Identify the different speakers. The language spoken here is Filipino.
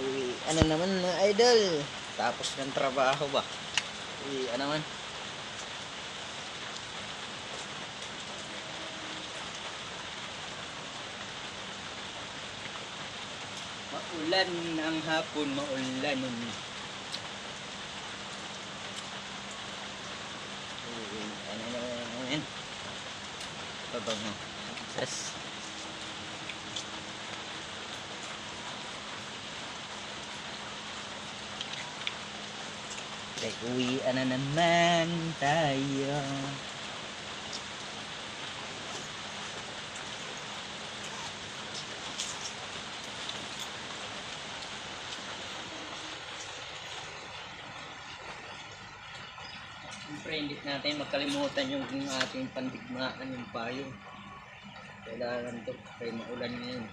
Speaker 1: Ay, ano naman mga idol? Tapos ng trabaho ba? Ay, ano man? Maulan ang hapon, maulan ano naman? Babango. Yes. Like, uwian na naman tayo. Siyempre, hindi natin makalimutan yung ating pandigmaan yung payo. Kailangan to, kaya maulan ngayon.